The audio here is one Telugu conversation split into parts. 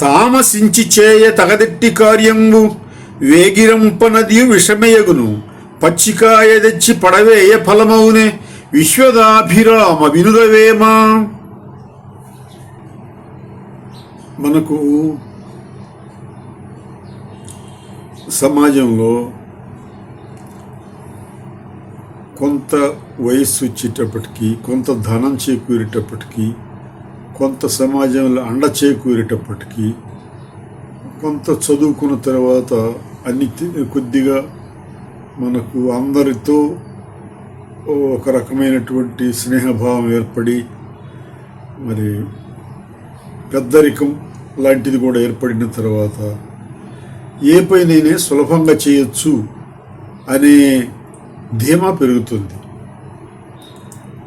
తామసించి చేయ తగదెట్టి కార్యంబు వేగిరంపనది విషమయగును. పచ్చికాయ తెచ్చి పడవేయ ఫలమౌనే విశ్వదాభిరామ వినుదవేమా. మనకు సమాజంలో కొంత వయస్సు వచ్చేటప్పటికీ కొంత ధనం చేకూరేటప్పటికీ కొంత సమాజంలో అండ చేకూరేటప్పటికీ కొంత చదువుకున్న తర్వాత అన్ని కొద్దిగా మనకు అందరితో ఒక రకమైనటువంటి స్నేహభావం ఏర్పడి మరి పెద్దరికం లాంటిది కూడా ఏర్పడిన తర్వాత ఏ పైనైనా సులభంగా చేయొచ్చు అనే ధీమా పెరుగుతుంది.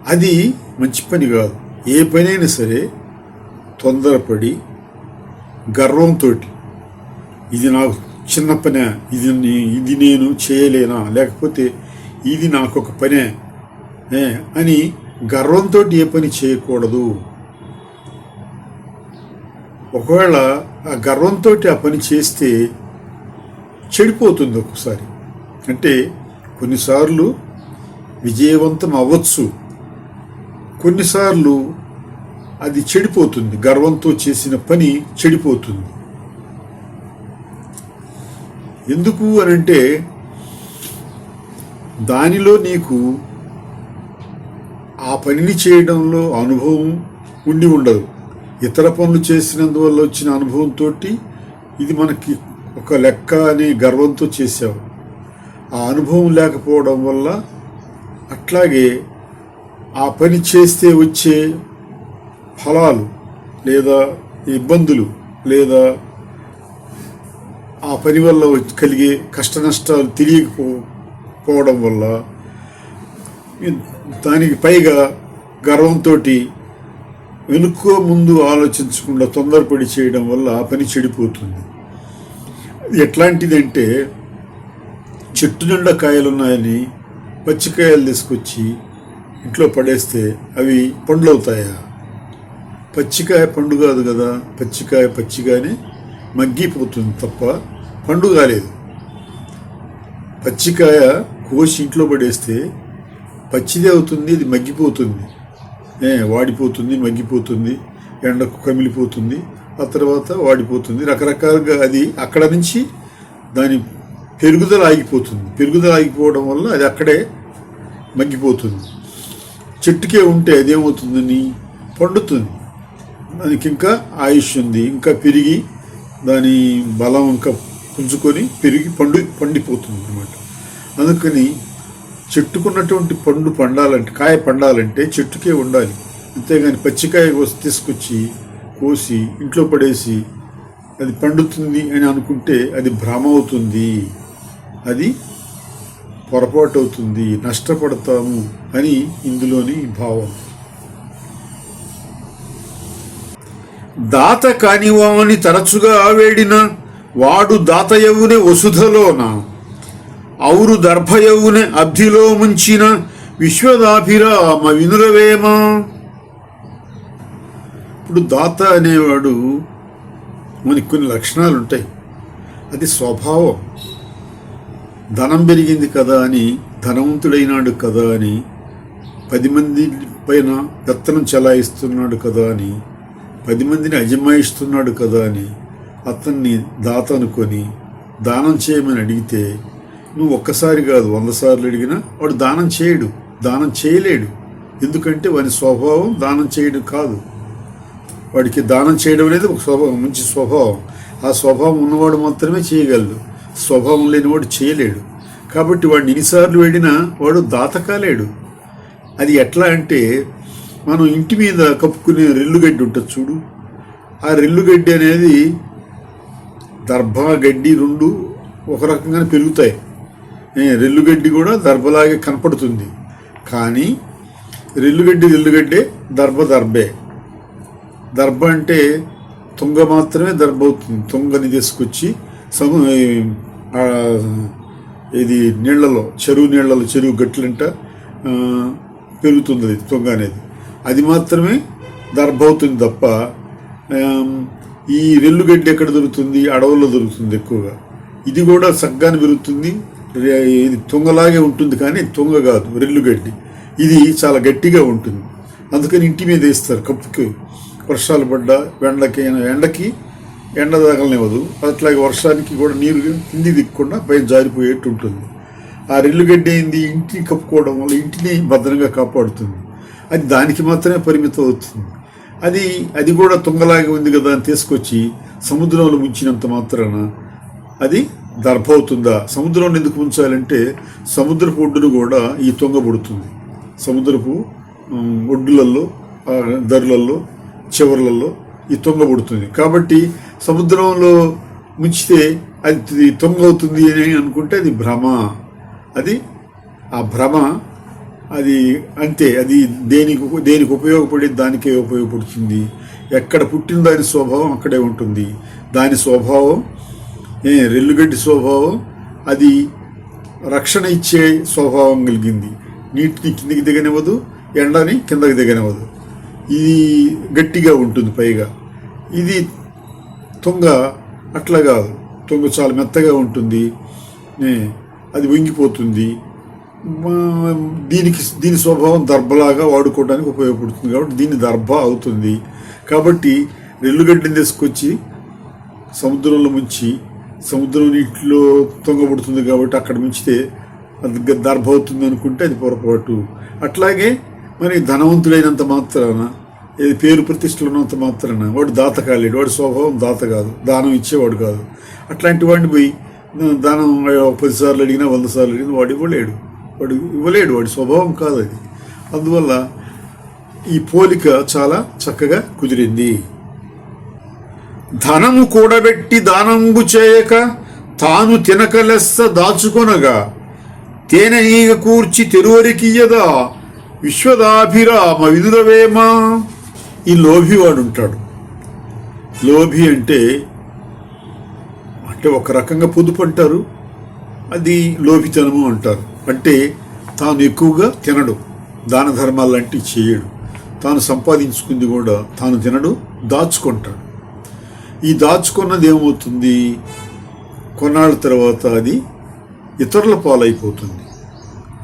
అది మంచి పని కాదు. ఏ పనైనా సరే తొందరపడి గర్వంతో ఇది నాకు చిన్న పనే ఇది ఇది నేను చేయలేనా లేకపోతే ఇది నాకు ఒక పనే అని గర్వంతో ఏ పని చేయకూడదు. ఒకవేళ ఆ గర్వంతో ఆ పని చేస్తే చెడిపోతుంది ఒక్కసారి. అంటే కొన్నిసార్లు విజయవంతం అవ్వచ్చు. కొన్నిసార్లు అది చెడిపోతుంది. గర్వంతో చేసిన పని చెడిపోతుంది. ఎందుకు అని అంటే దానిలో నీకు ఆ పనిని చేయడంలో అనుభవం ఉండి ఉండదు. ఇతర పనులు చేసినందువల్ల వచ్చిన అనుభవంతో ఇది మనకి ఒక లెక్క అని గర్వంతో చేసావు ఆ అనుభవం లేకపోవడం వల్ల అట్లాగే ఆ పని చేస్తే వచ్చే ఫలాలు లేదా ఇబ్బందులు లేదా ఆ పని వల్ల కలిగే కష్ట నష్టాలు తెలియకపోవడం వల్ల దానికి పైగా గర్వంతో వెనుక్కో ముందు ఆలోచించకుండా తొందరపడి చేయడం వల్ల ఆ పని చెడిపోతుంది. ఎట్లాంటిదంటే చెట్టు నిండా కాయలు ఉన్నాయని పచ్చికాయలు తీసుకొచ్చి ఇంట్లో పడేస్తే అవి పండ్లు అవుతాయా పచ్చికాయ పండు కాదు కదా పచ్చికాయ పచ్చిగానే మగ్గిపోతుంది తప్ప పండు కాలేదు. పచ్చికాయ కోసి ఇంట్లో పడేస్తే పచ్చిదే అవుతుంది ఇది మగ్గిపోతుంది. ఏ వాడిపోతుంది మగ్గిపోతుంది ఎండకు కమిలిపోతుంది ఆ తర్వాత వాడిపోతుంది. రకరకాలుగా అది అక్కడ నుంచి దాని పెరుగుదల ఆగిపోతుంది. పెరుగుదల ఆగిపోవడం వల్ల అది అక్కడే మగ్గిపోతుంది. చెట్టుకే ఉంటే అదేమవుతుందని పండుతుంది. దానికి ఇంకా ఆయుష్ ఉంది. ఇంకా పెరిగి దాని బలం ఇంకా పుంజుకొని పెరిగి పండు పండిపోతుంది అనమాట అందుకని చెట్టుకున్నటువంటి పండు పండాలంటే కాయ పండాలంటే చెట్టుకే ఉండాలి. అంతేగాని పచ్చికాయ కోసి తీసుకొచ్చి కోసి ఇంట్లో పడేసి అది పండుతుంది అని అనుకుంటే అది భ్రమ అవుతుంది అది పొరపాటు అవుతుంది నష్టపడతాము అని ఇందులోని భావం. దాత కానివాని తరచుగా వేడిన వాడు దాతయవునే వసుధలోన. ఔరు దర్భయవునే అబ్ధిలో ముంచిన విశ్వదాభిరామ వినురవేమా. ఇప్పుడు దాత అనేవాడు మనకి కొన్ని లక్షణాలు ఉంటాయి అది స్వభావం. ధనం పెరిగింది కదా అని ధనవంతుడైనాడు కదా అని పది మంది పైన పెత్తనం చెలాయిస్తున్నాడు కదా అని పది మందిని అజమాయిస్తున్నాడు కదా అని అతన్ని దాత అనుకొని దానం చేయమని అడిగితే నువ్వు ఒక్కసారి కాదు వంద సార్లు అడిగినా వాడు దానం చేయడు దానం చేయలేడు. ఎందుకంటే వాని స్వభావం దానం చేయడం కాదు. వాడికి దానం చేయడం అనేది ఒక స్వభావం మంచి స్వభావం. ఆ స్వభావం ఉన్నవాడు మాత్రమే చేయగలడు. స్వభావం లేనివాడు చేయలేడు. కాబట్టి వాడిని ఎన్నిసార్లు వెళ్ళినా వాడు దాత కాలేడు అది ఎట్లా అంటే మనం ఇంటి మీద కప్పుకునే రెల్లుగడ్డి ఉంటుంది చూడు. ఆ రెల్లుగడ్డి అనేది దర్భ గడ్డి రెండు ఒక రకంగానే పెరుగుతాయి. రెల్లుగడ్డి కూడా దర్భలాగే కనపడుతుంది. కానీ రెల్లుగడ్డి రెల్లుగడ్డే దర్భ దర్భే. దర్భ అంటే తుంగ మాత్రమే దర్భ అవుతుంది. తుంగని తీసుకొచ్చి సము ఇది నీళ్ళలో చెరువు నీళ్ళలో చెరువు గట్లంట పెరుగుతుంది అది తుంగ అనేది. అది మాత్రమే దర్భ అవుతుంది తప్ప ఈ రెల్లుగడ్డి ఎక్కడ దొరుకుతుంది? అడవుల్లో దొరుకుతుంది ఎక్కువగా. ఇది కూడా సగ్గాన్ని పెరుగుతుంది ఇది తుంగలాగే ఉంటుంది కానీ తుంగ కాదు రెల్లుగడ్డి ఇది చాలా గట్టిగా ఉంటుంది. అందుకని ఇంటి మీద వేస్తారు కప్పుకి. వర్షాలు పడ్డ ఎండకి ఎండకి ఎండ తగలనివ్వదు. అట్లాగే వర్షానికి కూడా నీరు కింది దిక్కకుండా పైన జారిపోయేట్టు ఉంటుంది. ఆ రెల్లుగడ్డి ఏంది? ఇంటిని కప్పుకోవడం వల్ల ఇంటిని భద్రంగా కాపాడుతుంది. అది దానికి మాత్రమే పరిమితం అవుతుంది. అది అది కూడా తుంగలాగి ఉంది కదా అని తీసుకొచ్చి సముద్రంలో ముంచినంత మాత్రాన అది దర్భ అవుతుందా సముద్రంలో ఎందుకు ఉంచాలంటే సముద్రపు ఒడ్డును కూడా ఈ తుంగ పుడుతుంది సముద్రపు ఒడ్డులలో ధరలలో చివరలలో ఈ తుంగ పుడుతుంది కాబట్టి సముద్రంలో ముంచితే అది తుంగ అవుతుంది అని అనుకుంటే అది భ్రమ. అది ఆ భ్రమ అది అంతే అది దేనికి దేనికి ఉపయోగపడి దానికే ఉపయోగపడుతుంది. ఎక్కడ పుట్టిన దాని స్వభావం అక్కడే ఉంటుంది. దాని స్వభావం ఏ రెల్లుగడ్డి స్వభావం అది రక్షణ ఇచ్చే స్వభావం కలిగింది. నీటిని కిందికి దిగనివ్వదు ఎండని కిందకి దిగనివ్వదు. ఇది గట్టిగా ఉంటుంది పైగా. ఇది తుంగ అట్లా కాదు. తుంగ చాలా మెత్తగా ఉంటుంది. ఏ, అది వంగిపోతుంది. దీనికి దీని స్వభావం దర్భలాగా వాడుకోవడానికి ఉపయోగపడుతుంది కాబట్టి దీని దర్భ అవుతుంది. కాబట్టి రెల్లుగడ్డని తీసుకొచ్చి సముద్రంలో ముంచి సముద్రం నీటిలో తొంగబడుతుంది కాబట్టి అక్కడ ముంచితే అది గ- దర్భ అవుతుంది అనుకుంటే అది పొరపాటు. అట్లాగే మరి ధనవంతుడైనంత మాత్రాన ఏది పేరు ప్రతిష్టలు ఉన్నంత మాత్రాన వాడు దాత కాలేడు వాడి స్వభావం దాత కాదు. దానం ఇచ్చేవాడు కాదు. అట్లాంటి వాడిని పోయి దానం పదిసార్లు అడిగినా వంద సార్లు అడిగినా వాడు ఇవ్వలేడు. వాడు ఇవ్వలేడు వాడి స్వభావం కాదు అది. అందువల్ల ఈ పోలిక చాలా చక్కగా కుదిరింది. ధనము కూడబెట్టి దానంబు చేయక తాను తినకలెస్స దాచుకొనగా తేనె ఈగ కూర్చి తెరువరికియ్యదా విశ్వదాభిరామ విదురవేమా? ఈ లోభివాడు ఉంటాడు లోభి అంటే అంటే ఒక రకంగా పొదుపు అంటారు. అది లోభితనము అంటారు. అంటే తాను ఎక్కువగా తినడు. దాన ధర్మాలు లాంటివి చేయడు. తాను సంపాదించుకుంది కూడా తాను తినడు దాచుకుంటాడు. ఈ దాచుకున్నది ఏమవుతుంది? కొన్నాళ్ళ తర్వాత అది ఇతరుల పాలైపోతుంది.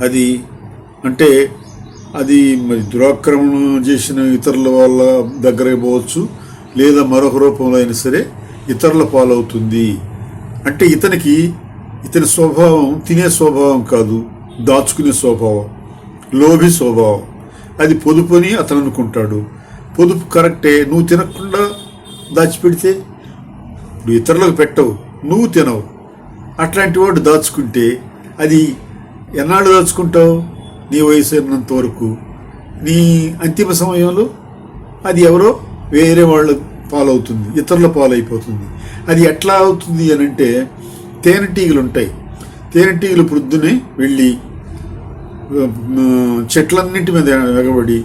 అది అంటే అది మరి దురాక్రమణం చేసిన ఇతరుల వాళ్ళ దగ్గర పోవచ్చు లేదా మరొక రూపంలో అయినా సరే ఇతరుల పాలవుతుంది. అంటే ఇతనికి ఇతని స్వభావం తినే స్వభావం కాదు దాచుకునే స్వభావం లోభి స్వభావం. అది పొదుపుని అతను అనుకుంటాడు పొదుపు కరెక్టే నువ్వు తినకుండా దాచిపెడితే నువ్వు ఇతరులకు పెట్టవు నువ్వు తినవు. అట్లాంటి వాడు దాచుకుంటే అది ఎన్నాళ్ళు దాచుకుంటావు? నీ వయసు అయినంత వరకు. నీ అంతిమ సమయంలో అది ఎవరో వేరే వాళ్ళ పాలవుతుంది ఇతరుల పాలైపోతుంది. అది ఎట్లా అవుతుంది అని అంటే తేనెటీగలు ఉంటాయి తేనెటీగలు ప్రొద్దునే వెళ్ళి చెట్లన్నింటి మీద ఎగబడి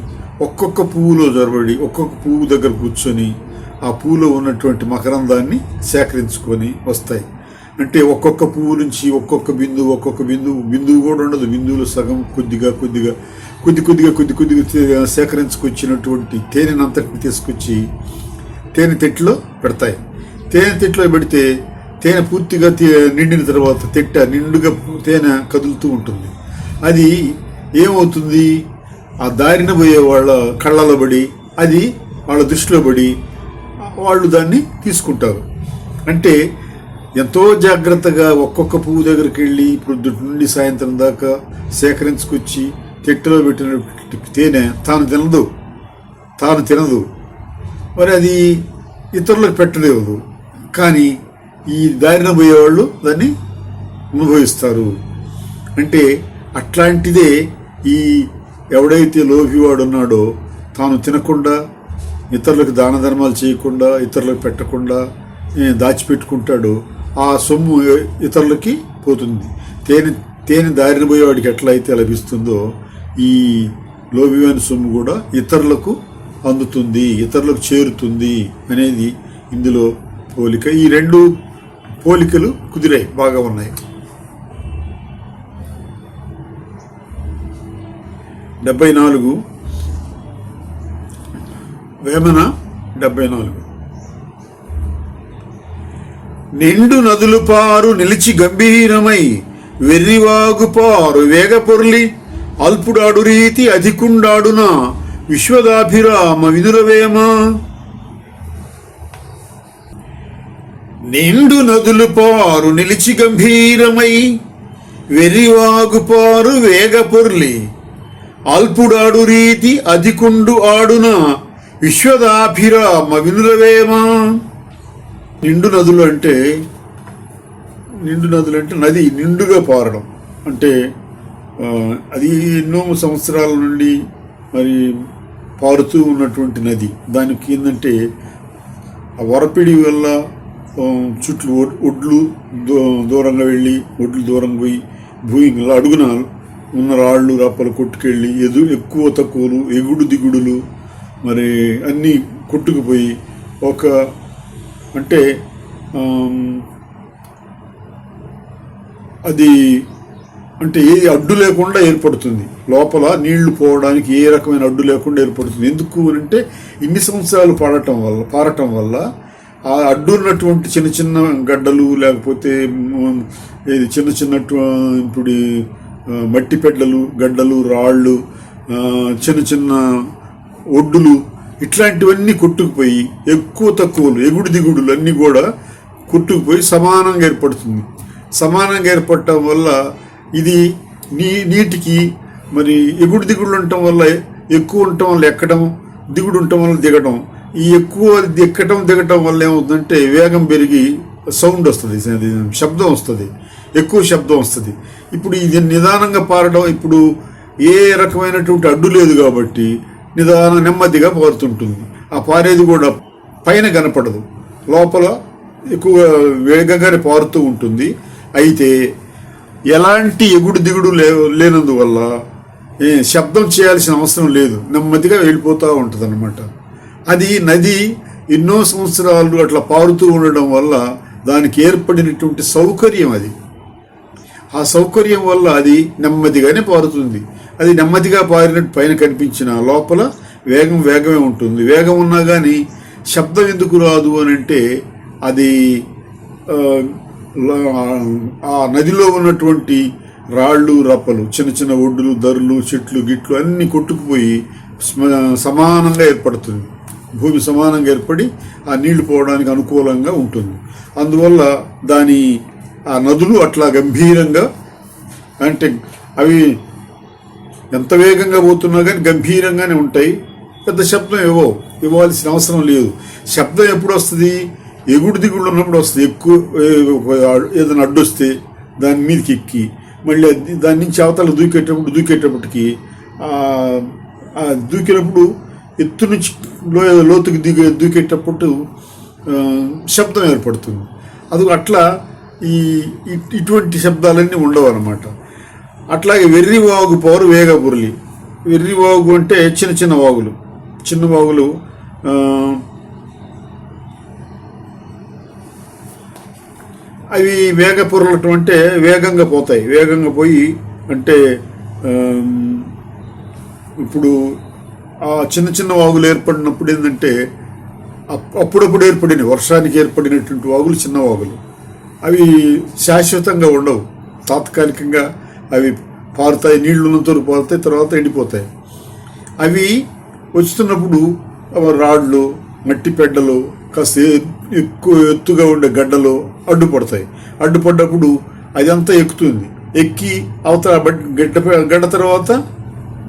ఒక్కొక్క పువ్వులో జొరబడి ఒక్కొక్క పువ్వు దగ్గర కూర్చొని ఆ పువ్వులో ఉన్నటువంటి మకరందాన్ని సేకరించుకొని వస్తాయి. అంటే ఒక్కొక్క పువ్వు నుంచి ఒక్కొక్క బిందువు ఒక్కొక్క బిందువు బిందువు కూడా ఉండదు. బిందువులు సగం కొద్దిగా కొద్దిగా కొద్ది కొద్దిగా కొద్ది కొద్దిగా సేకరించుకొచ్చినటువంటి తేనెనంతటిని తీసుకొచ్చి తేనె తెట్లో పెడతాయి. తేనె తెట్లో పెడితే తేనె పూర్తిగా నిండిన తర్వాత తెట్ట నిండుగా తేనె కదులుతూ ఉంటుంది. అది ఏమవుతుంది? ఆ దారిన పోయే వాళ్ళ కళ్ళలో పడి అది వాళ్ళ దృష్టిలో పడి వాళ్ళు దాన్ని తీసుకుంటారు. అంటే ఎంతో జాగ్రత్తగా ఒక్కొక్క పువ్వు దగ్గరికి వెళ్ళి ప్రొద్దుటి నుండి సాయంత్రం దాకా సేకరించుకొచ్చి తిట్టలో పెట్టిన తేనె తాను తినదు. తాను తినదు. మరి అది ఇతరులకు పెట్టలేదు. కానీ ఈ దారిన పోయేవాళ్ళు దాన్ని అనుభవిస్తారు. అంటే అట్లాంటిదే ఈ ఎవడైతే లోభివాడు ఉన్నాడో తాను తినకుండా ఇతరులకు దాన ధర్మాలు చేయకుండా ఇతరులకు పెట్టకుండా దాచిపెట్టుకుంటాడో ఆ సొమ్ము ఇతరులకి పోతుంది. తేనె తేనె దారిన పోయేవాడికి ఎట్లయితే లభిస్తుందో ఈ లోభివైన సొమ్ము కూడా ఇతరులకు అందుతుంది ఇతరులకు చేరుతుంది అనేది ఇందులో పోలిక. ఈ రెండు పోలికలు కుదిరాయి బాగా ఉన్నాయి. డెబ్బై నాలుగు. వేమన డెబ్బై నాలుగు. నిండు నదులు పారు నిలిచి గంభీరమై వెర్రివాగు పారు వేగపొర్లి అల్పుడాడు రీతి అధికుండాడున విశ్వదాభిరామ వినురవేమ నిండు నదులు పారు నిలిచి గంభీరమై వెరివాగుపారు వేగపొర్లి. అల్పుడాడు రీతి అధికుండు ఆడున విశ్వదాభిరామ వినురవేమ నిండు నదులు అంటే నిండు నదులు అంటే నది నిండుగా పారడం. అంటే అది ఎన్నో సంవత్సరాల నుండి మరి పారుతూ ఉన్నటువంటి నది. దానికి ఏంటంటే ఆ వరపిడి వల్ల చుట్లు ఒడ్లు దూ- దూరంగా వెళ్ళి ఒడ్లు దూరంగా పోయి భూమి ఇలా అడుగున ఉన్న రాళ్ళు రప్పలు కొట్టుకెళ్ళి ఎదు ఎక్కువ తక్కువలు ఎగుడు దిగుడులు మరి అన్నీ కొట్టుకుపోయి ఒక అంటే అది అంటే ఏ అడ్డు లేకుండా ఏర్పడుతుంది. లోపల నీళ్ళు పోవడానికి ఏ రకమైన అడ్డు లేకుండా ఏర్పడుతుంది. ఎందుకు అంటే ఇన్ని సంవత్సరాలు పాడటం వల్ల పారటం వల్ల ఆ అడ్డు ఉన్నటువంటి చిన్న చిన్న గడ్డలు లేకపోతే ఇది చిన్న చిన్న ఇప్పుడు మట్టి పెడ్డలు గడ్డలు రాళ్ళు చిన్న చిన్న ఒడ్డులు ఇట్లాంటివన్నీ కొట్టుకుపోయి ఎక్కువ తక్కువలు ఎగుడు దిగుడులు అన్నీ కూడా కొట్టుకుపోయి సమానంగా ఏర్పడుతుంది. సమానంగా ఏర్పడటం వల్ల ఇది నీ నీటికి మరి ఎగుడు దిగుడు ఉండటం వల్ల ఎక్కువ ఉండటం వల్ల ఎక్కడం దిగుడు ఉండటం వల్ల దిగడం ఈ ఎక్కువ ఎక్కడం దిగటం వల్ల ఏమవుతుందంటే వేగం పెరిగి సౌండ్ వస్తుంది శబ్దం వస్తుంది ఎక్కువ శబ్దం వస్తుంది. ఇప్పుడు ఇది నిదానంగా పారడం ఇప్పుడు ఏ రకమైనటువంటి అడ్డు లేదు కాబట్టి నిదానం నెమ్మదిగా పారుతుంటుంది. ఆ పారేది కూడా పైన కనపడదు. లోపల ఎక్కువ వేగంగానే పారుతూ ఉంటుంది. అయితే ఎలాంటి ఎగుడు దిగుడు లే లేనందువల్ల శబ్దం చేయాల్సిన అవసరం లేదు. నెమ్మదిగా వెళ్ళిపోతూ ఉంటుంది అన్నమాట అది నది ఎన్నో సంవత్సరాలు అట్లా పారుతూ ఉండడం వల్ల దానికి ఏర్పడినటువంటి సౌకర్యం అది. ఆ సౌకర్యం వల్ల అది నెమ్మదిగానే పారుతుంది. అది నెమ్మదిగా పారినట్టు పైన కనిపించిన లోపల వేగం వేగమే ఉంటుంది. వేగం ఉన్నా కానీ శబ్దం ఎందుకు రాదు అని అంటే అది ఆ, నదిలో ఉన్నటువంటి రాళ్ళు రప్పలు చిన్న చిన్న ఒడ్డులు ధరలు చెట్లు గిట్లు అన్నీ కొట్టుకుపోయి సమానంగా ఏర్పడుతుంది. భూమి సమానంగా ఏర్పడి ఆ నీళ్ళు పోవడానికి అనుకూలంగా ఉంటుంది. అందువల్ల దాని ఆ నదులు అట్లా గంభీరంగా అంటే అవి ఎంత వేగంగా పోతున్నా కానీ గంభీరంగానే ఉంటాయి. పెద్ద శబ్దం ఇవ్వవు ఇవ్వాల్సిన అవసరం లేదు. శబ్దం ఎప్పుడు వస్తుంది? ఎగుడు దిగుడు ఉన్నప్పుడు వస్తుంది. ఎక్కువ ఏదైనా అడ్డు వస్తే దాని మీదకి ఎక్కి మళ్ళీ దాని నుంచి అవతల దూకేటప్పుడు దూకేటప్పటికి దూకినప్పుడు ఎత్తు నుంచి లోతుకి దిగే దూకేటప్పుడు శబ్దం ఏర్పడుతుంది. అది అట్లా ఈ ఇటువంటి శబ్దాలన్నీ ఉండవు అనమాట అట్లాగే వెర్రి వాగు పవరు వేగపురలి వెర్రి వాగు అంటే చిన్న చిన్న వాగులు. చిన్న వాగులు అవి వేగ పొరలటం అంటే వేగంగా పోతాయి. వేగంగా పోయి అంటే ఇప్పుడు చిన్న చిన్న వాగులు ఏర్పడినప్పుడు ఏంటంటే అప్- అప్పుడప్పుడు ఏర్పడిన వర్షానికి ఏర్పడినటువంటి వాగులు చిన్న వాగులు. అవి శాశ్వతంగా ఉండవు. తాత్కాలికంగా అవి పారుతాయి నీళ్ళు ఉన్నంతవరకు పారుతాయి తర్వాత ఎండిపోతాయి. అవి వస్తున్నప్పుడు రాళ్ళు మట్టి పెడ్డలు కాస్త ఎక్కువ ఎత్తుగా ఉండే గడ్డలు అడ్డుపడతాయి. అడ్డుపడ్డప్పుడు అదంతా ఎక్కుతుంది. ఎక్కి అవతల గడ్డ గడ్డ తర్వాత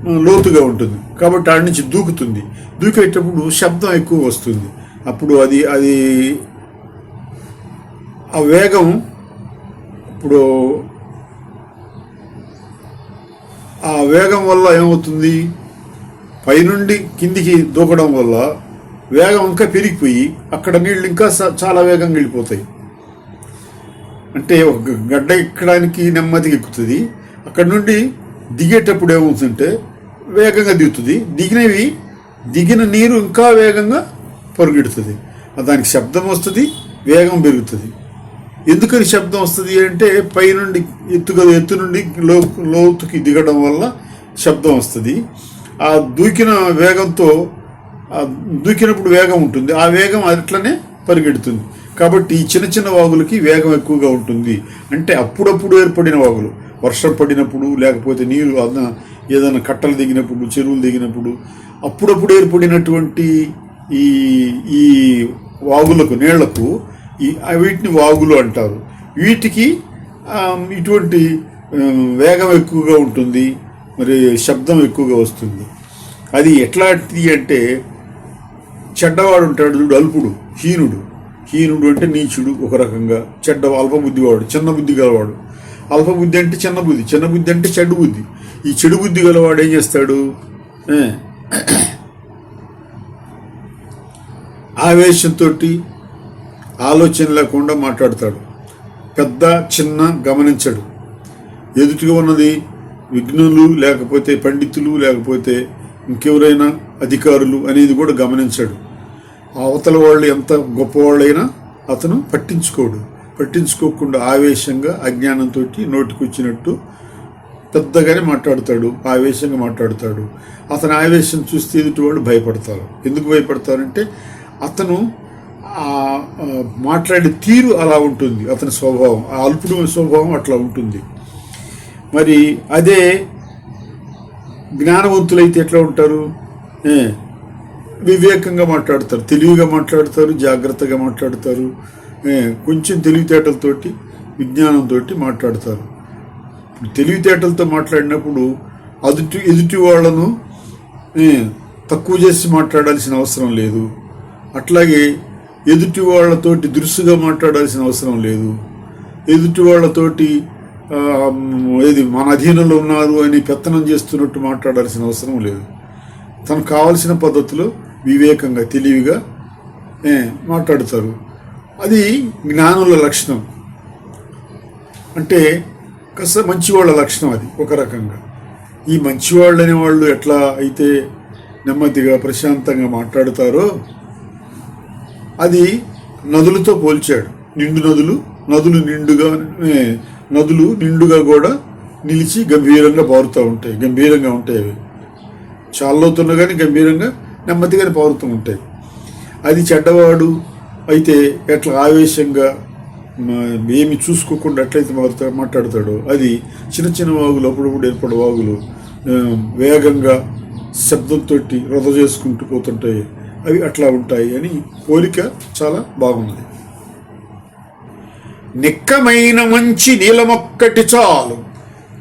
లోతుగా ఉంటుంది. కాబట్టి ఆడి నుంచి దూకుతుంది. దూకేటప్పుడు శబ్దం ఎక్కువ వస్తుంది. అప్పుడు అది అది ఆ వేగం ఇప్పుడు ఆ వేగం వల్ల ఏమవుతుంది? పైనుండి కిందికి దూకడం వల్ల వేగం ఇంకా పెరిగిపోయి అక్కడ నీళ్ళు ఇంకా చాలా వేగంగా వెళ్ళిపోతాయి. అంటే ఒక గడ్డ ఎక్కడానికి నెమ్మదిగా ఎక్కుతుంది. అక్కడ నుండి దిగేటప్పుడు ఏమవుతుందంటే వేగంగా దిగుతుంది. దిగినవి దిగిన నీరు ఇంకా వేగంగా పరుగెడుతుంది. దానికి శబ్దం వస్తుంది వేగం పెరుగుతుంది. ఎందుకని శబ్దం వస్తుంది అంటే పైనుండి ఎత్తుగా ఎత్తు నుండి లో లోతుకి దిగడం వల్ల శబ్దం వస్తుంది. ఆ దూకిన వేగంతో దూకినప్పుడు వేగం ఉంటుంది. ఆ వేగం అట్లనే పరిగెడుతుంది. కాబట్టి ఈ చిన్న చిన్న వాగులకి వేగం ఎక్కువగా ఉంటుంది. అంటే అప్పుడప్పుడు ఏర్పడిన వాగులు. వర్షం పడినప్పుడు లేకపోతే నీరు అన్న- ఏదైనా కట్టలు దిగినప్పుడు చెరువులు దిగినప్పుడు అప్పుడప్పుడు ఏర్పడినటువంటి ఈ ఈ వాగులకు నీళ్ళకు ఈ వీటిని వాగులు అంటారు. వీటికి ఇటువంటి వేగం ఎక్కువగా ఉంటుంది. మరి శబ్దం ఎక్కువగా వస్తుంది. అది ఎట్లాంటిది అంటే చెడ్డవాడు ఉంటాడు చూడు అల్పుడు హీనుడు. హీనుడు అంటే నీచుడు ఒక రకంగా. చెడ్డ అల్పబుద్ధివాడు చిన్న బుద్ధి గలవాడు. అల్పబుద్ధి అంటే చిన్న బుద్ధి చిన్న బుద్ధి అంటే చెడు బుద్ధి. ఈ చెడు బుద్ధి గలవాడు ఏం చేస్తాడు? ఆవేశంతో ఆలోచన లేకుండా మాట్లాడతాడు. పెద్ద చిన్న గమనించడు. ఎదుటిగా ఉన్నది విఘ్నులు లేకపోతే పండితులు లేకపోతే ఇంకెవరైనా అధికారులు అనేది కూడా గమనించాడు. అవతల వాళ్ళు ఎంత గొప్పవాళ్ళైనా అతను పట్టించుకోడు. పట్టించుకోకుండా ఆవేశంగా అజ్ఞానంతో నోటికొచ్చినట్టు పెద్దగానే మాట్లాడతాడు ఆవేశంగా మాట్లాడతాడు. అతని ఆవేశం చూస్తే ఎదుటి వాళ్ళు భయపడతారు. ఎందుకు భయపడతారంటే అతను మాట్లాడే తీరు అలా ఉంటుంది. అతని స్వభావం ఆ అల్పుడు స్వభావం అట్లా ఉంటుంది. మరి అదే జ్ఞానవంతులైతే ఎట్లా ఉంటారు? వివేకంగా మాట్లాడతారు తెలివిగా మాట్లాడతారు జాగ్రత్తగా మాట్లాడతారు కొంచెం తెలివితేటలతోటి విజ్ఞానంతో మాట్లాడతారు. తెలివితేటలతో మాట్లాడినప్పుడు అదుటి ఎదుటి వాళ్ళను తక్కువ చేసి మాట్లాడాల్సిన అవసరం లేదు. అట్లాగే ఎదుటి వాళ్ళతోటి దురుసుగా మాట్లాడాల్సిన అవసరం లేదు. ఎదుటి వాళ్ళతోటి ఏది మన అధీనంలో ఉన్నారు అని పెత్తనం చేస్తున్నట్టు మాట్లాడాల్సిన అవసరం లేదు. తనకు కావలసిన పద్ధతిలో వివేకంగా తెలివిగా మాట్లాడతారు. అది జ్ఞానుల లక్షణం. అంటే కాస్త మంచివాళ్ళ లక్షణం అది ఒక రకంగా. ఈ మంచివాళ్ళు అనే వాళ్ళు ఎట్లా అయితే నెమ్మదిగా ప్రశాంతంగా మాట్లాడతారో అది నదులతో పోల్చాడు. నిండు నదులు నదులు నిండుగా నదులు నిండుగా కూడా నిలిచి గంభీరంగా పారుతూ ఉంటాయి గంభీరంగా ఉంటాయి అవి. చాలా కానీ గంభీరంగా నెమ్మదిగానే పారుతూ ఉంటాయి. అది చెడ్డవాడు అయితే ఎట్లా ఆవేశంగా ఏమి చూసుకోకుండా ఎట్లయితే మారుతా మాట్లాడతాడో అది చిన్న చిన్న వాగులు అప్పుడప్పుడు ఏర్పడే వాగులు వేగంగా శబ్దంతో రొద చేసుకుంటూ పోతుంటాయి. అవి అట్లా ఉంటాయి అని పోలిక చాలా బాగున్నది నిక్కమైన మంచి నీలమొక్కటి చాలు.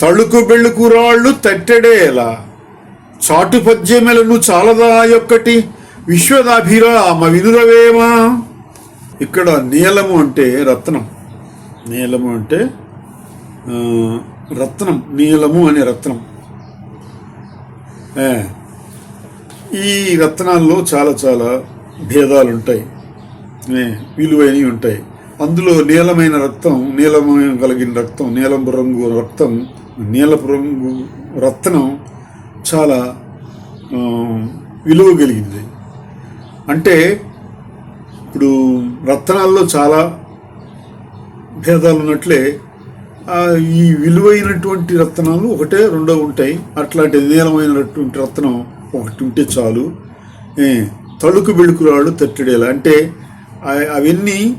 తళుకు బెళుకు రాళ్ళు తట్టెడేలా చాటు పద్యములను చాలదా యొక్కటి విశ్వదాభిరామ వినురవేమా ఇక్కడ నీలము అంటే రత్నం. నీలము అంటే రత్నం. నీలము అనే రత్నం. ఈ రత్నాల్లో చాలా చాలా భేదాలు ఉంటాయి ఏ, విలువైనవి ఉంటాయి. అందులో నీలమైన రక్తం నీలమైన కలిగిన రక్తం నీలం రంగు రక్తం నీలపు రంగు రత్నం చాలా విలువ కలిగింది అంటే ఇప్పుడు రత్నాల్లో చాలా భేదాలు ఉన్నట్లే ఈ విలువైనటువంటి రత్నాలు ఒకటే రెండో ఉంటాయి. అట్లాంటి నీలమైనటువంటి రత్నం ఒకటి ఉంటే చాలు. ఏ, తళుకు బెళుకురాళ్ళు తట్టడేలా. అంటే అవన్నీ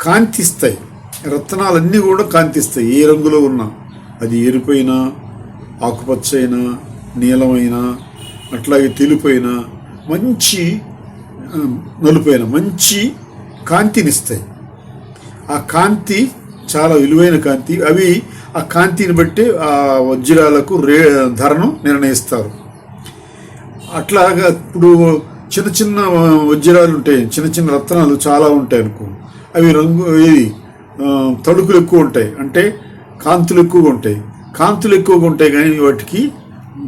కాంతిస్తాయి. రత్నాలన్నీ కూడా కాంతిస్తాయి. ఏ రంగులో ఉన్నా. అది ఎరుపైనా అయినా నీలమైన అట్లాగే తెలుపైన మంచి నలుపైన మంచి కాంతినిస్తాయి. ఆ కాంతి చాలా విలువైన కాంతి. అవి ఆ కాంతిని బట్టి ఆ వజ్రాలకు రే ధరను నిర్ణయిస్తారు. అట్లాగా ఇప్పుడు చిన్న చిన్న వజ్రాలు ఉంటాయి. చిన్న చిన్న రత్నాలు చాలా ఉంటాయి అనుకో. అవి రంగు ఇది తడుకులు ఎక్కువ ఉంటాయి. అంటే కాంతులు ఎక్కువగా ఉంటాయి. కాంతులు ఎక్కువగా ఉంటాయి కానీ వాటికి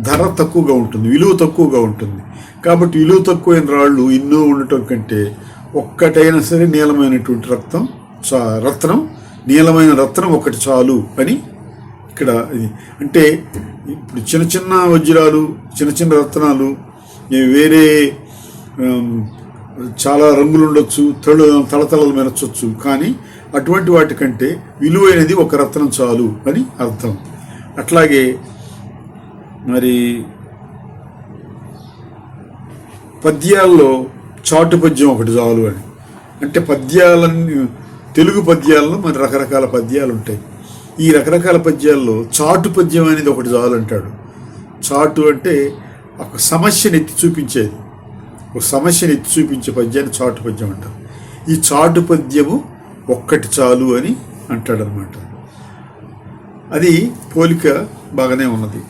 ధర తక్కువగా ఉంటుంది విలువ తక్కువగా ఉంటుంది. కాబట్టి విలువ తక్కువైన రాళ్ళు ఎన్నో ఉండటం కంటే ఒక్కటైనా సరే నీలమైనటువంటి రక్తం చా రత్నం నీలమైన రత్నం ఒకటి చాలు అని ఇక్కడ అంటే ఇప్పుడు చిన్న చిన్న వజ్రాలు చిన్న చిన్న రత్నాలు వేరే చాలా రంగులు ఉండొచ్చు తళ తలతలలు మెరచొచ్చు కానీ అటువంటి వాటికంటే విలువైనది ఒక రత్నం చాలు అని అర్థం. అట్లాగే మరి పద్యాల్లో చాటు పద్యం ఒకటి చాలు అని. అంటే పద్యాలన్నీ తెలుగు పద్యాల్లో మరి రకరకాల పద్యాలు ఉంటాయి. ఈ రకరకాల పద్యాల్లో చాటు పద్యం అనేది ఒకటి చాలు అంటాడు. చాటు అంటే ఒక సమస్యను ఎత్తి చూపించేది. ఒక సమస్యను ఎత్తి చూపించే పద్యాన్ని చాటు పద్యం అంటారు. ఈ చాటు పద్యము ఒక్కటి చాలు అని అంటాడనమాట. అది పోలిక బాగానే ఉన్నది.